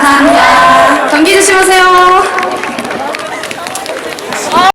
감사합니다. 감기 조심하세요.